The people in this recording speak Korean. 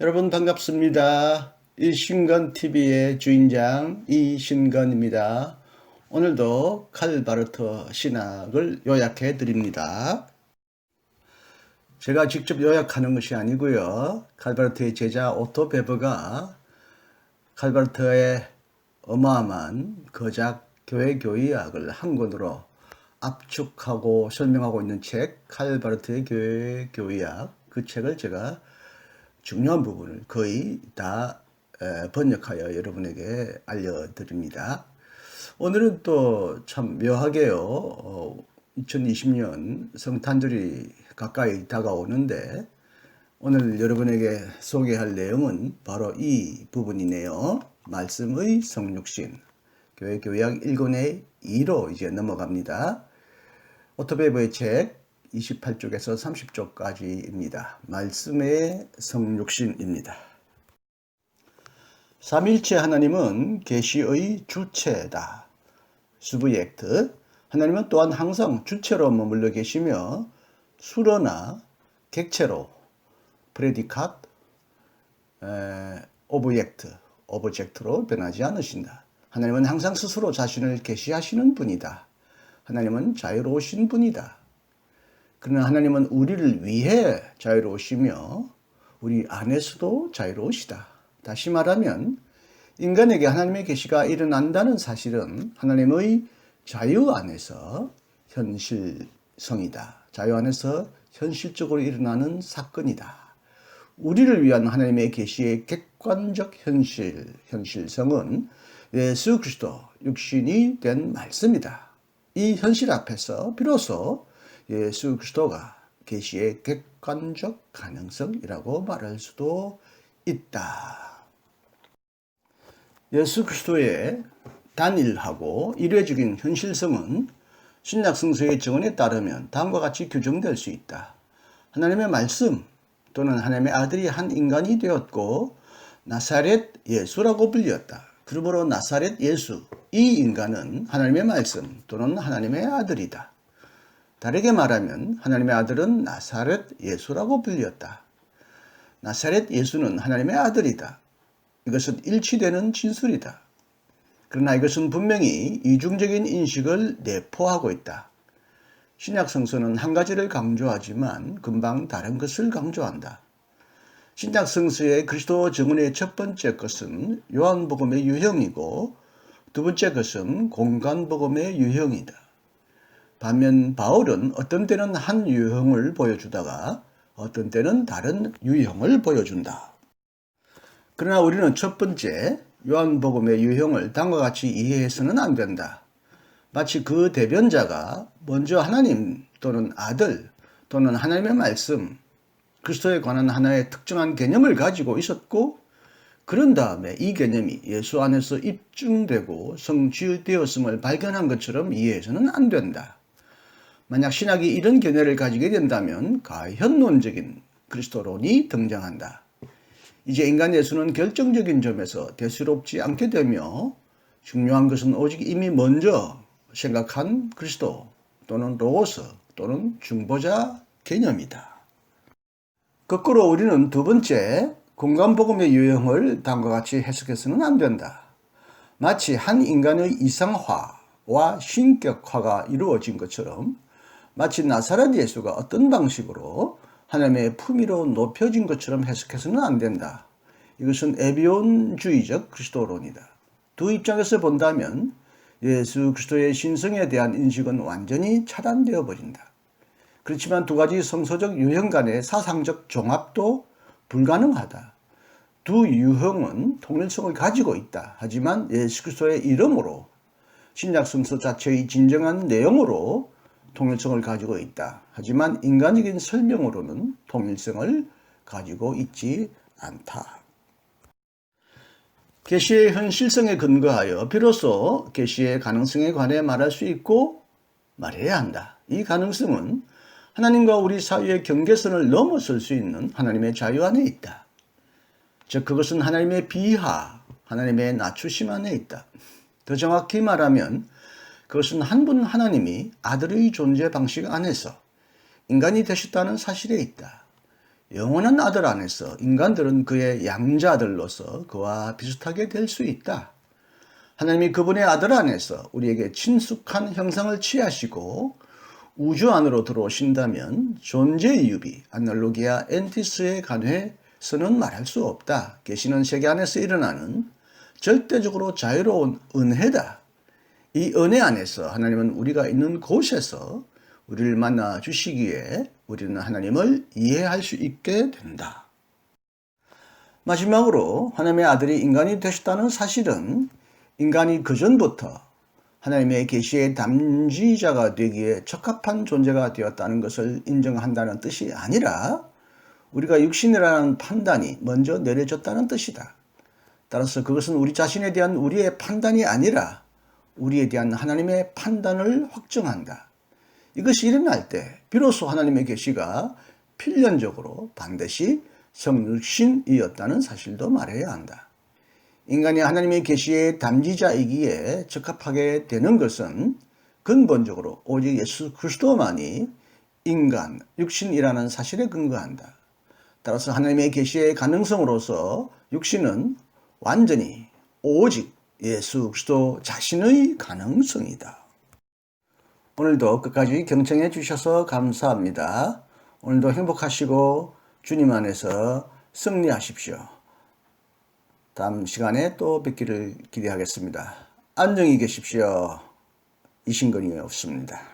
여러분 반갑습니다. 이신건 TV의 주인장 이신건입니다. 오늘도 칼바르트 신학을 요약해 드립니다. 제가 직접 요약하는 것이 아니고요. 칼바르트의 제자 오토 베버가 칼바르트의 어마어마한 거작 교회 교의학을 한 권으로 압축하고 설명하고 있는 책 칼바르트의 교회 교의학 그 책을 제가 중요한 부분을 거의 다 에, 번역하여 여러분에게 알려드립니다. 오늘은 또 참 묘하게요. 어, 2020년 성탄절이 가까이 다가오는데 오늘 여러분에게 소개할 내용은 바로 이 부분이네요. 말씀의 성육신. 교회 교약 1권의 2로 이제 넘어갑니다. 오토베이브의 책 28쪽에서 30쪽까지입니다. 말씀의 성육신입니다. 삼일체 하나님은 계시의 주체다. 수브젝트. 하나님은 또한 항상 주체로 머물러 계시며 수로나 객체로 프레디캇, 오브젝트, 오브젝트로 변하지 않으신다. 하나님은 항상 스스로 자신을 계시하시는 분이다. 하나님은 자유로우신 분이다. 그러나 하나님은 우리를 위해 자유로우시며 우리 안에서도 자유로우시다. 다시 말하면 인간에게 하나님의 계시가 일어난다는 사실은 하나님의 자유 안에서 현실성이다. 자유 안에서 현실적으로 일어나는 사건이다. 우리를 위한 하나님의 계시의 객관적 현실, 현실성은 예수 그리스도 육신이 된 말씀이다. 이 현실 앞에서 비로소 예수 그리스도가 계시의 객관적 가능성이라고 말할 수도 있다. 예수 그리스도의 단일하고 일회적인 현실성은 신약 성서의 증언에 따르면 다음과 같이 규정될 수 있다. 하나님의 말씀 또는 하나님의 아들이 한 인간이 되었고 나사렛 예수라고 불렸다. 그러므로 나사렛 예수 이 인간은 하나님의 말씀 또는 하나님의 아들이다. 다르게 말하면 하나님의 아들은 나사렛 예수라고 불렸다. 나사렛 예수는 하나님의 아들이다. 이것은 일치되는 진술이다. 그러나 이것은 분명히 이중적인 인식을 내포하고 있다. 신약 성서는 한 가지를 강조하지만 금방 다른 것을 강조한다. 신약 성서의 그리스도 증언의 첫 번째 것은 요한복음의 유형이고 두 번째 것은 공간복음의 유형이다. 반면 바울은 어떤 때는 한 유형을 보여주다가 어떤 때는 다른 유형을 보여준다. 그러나 우리는 첫 번째 요한복음의 유형을 다음과 같이 이해해서는 안 된다. 마치 그 대변자가 먼저 하나님 또는 아들 또는 하나님의 말씀, 그리스도에 관한 하나의 특정한 개념을 가지고 있었고 그런 다음에 이 개념이 예수 안에서 입증되고 성취되었음을 발견한 것처럼 이해해서는 안 된다. 만약 신학이 이런 견해를 가지게 된다면 가현론적인 그리스도론이 등장한다. 이제 인간 예수는 결정적인 점에서 대수롭지 않게 되며 중요한 것은 오직 이미 먼저 생각한 그리스도 또는 로고스 또는 중보자 개념이다. 거꾸로 우리는 두 번째 공간복음의 유형을 다음과 같이 해석해서는 안 된다. 마치 한 인간의 이상화와 신격화가 이루어진 것처럼 마치 나사렛 예수가 어떤 방식으로 하나님의 품위로 높여진 것처럼 해석해서는 안 된다. 이것은 에비온주의적 그리스도론이다. 두 입장에서 본다면 예수 그리스도의 신성에 대한 인식은 완전히 차단되어 버린다. 그렇지만 두 가지 성서적 유형 간의 사상적 종합도 불가능하다. 두 유형은 통일성을 가지고 있다. 하지만 예수 그리스도의 이름으로 신약 성서 자체의 진정한 내용으로 통일성을 가지고 있다. 하지만 인간적인 설명으로는 통일성을 가지고 있지 않다. 계시의 현실성에 근거하여 비로소 계시의 가능성에 관해 말할 수 있고 말해야 한다. 이 가능성은 하나님과 우리 사이의 경계선을 넘어설 수 있는 하나님의 자유 안에 있다. 즉 그것은 하나님의 비하, 하나님의 낮추심 안에 있다. 더 정확히 말하면 그것은 한 분 하나님이 아들의 존재 방식 안에서 인간이 되셨다는 사실에 있다. 영원한 아들 안에서 인간들은 그의 양자들로서 그와 비슷하게 될 수 있다. 하나님이 그분의 아들 안에서 우리에게 친숙한 형상을 취하시고 우주 안으로 들어오신다면 존재의 유비, 아날로기아 엔티스에 관해서는 말할 수 없다. 계시는 세계 안에서 일어나는 절대적으로 자유로운 은혜다. 이 은혜 안에서 하나님은 우리가 있는 곳에서 우리를 만나 주시기에 우리는 하나님을 이해할 수 있게 된다. 마지막으로 하나님의 아들이 인간이 되셨다는 사실은 인간이 그전부터 하나님의 계시의 담지자가 되기에 적합한 존재가 되었다는 것을 인정한다는 뜻이 아니라 우리가 육신이라는 판단이 먼저 내려졌다는 뜻이다. 따라서 그것은 우리 자신에 대한 우리의 판단이 아니라 우리에 대한 하나님의 판단을 확정한다. 이것이 일어날 때 비로소 하나님의 계시가 필연적으로 반드시 성육신이었다는 사실도 말해야 한다. 인간이 하나님의 계시의 담지자이기에 적합하게 되는 것은 근본적으로 오직 예수 그리스도만이 인간, 육신이라는 사실에 근거한다. 따라서 하나님의 계시의 가능성으로서 육신은 완전히 오직 예수 그리스도 자신의 가능성이다. 오늘도 끝까지 경청해 주셔서 감사합니다. 오늘도 행복하시고 주님 안에서 승리하십시오. 다음 시간에 또 뵙기를 기대하겠습니다. 안녕히 계십시오. 이신건이 없습니다.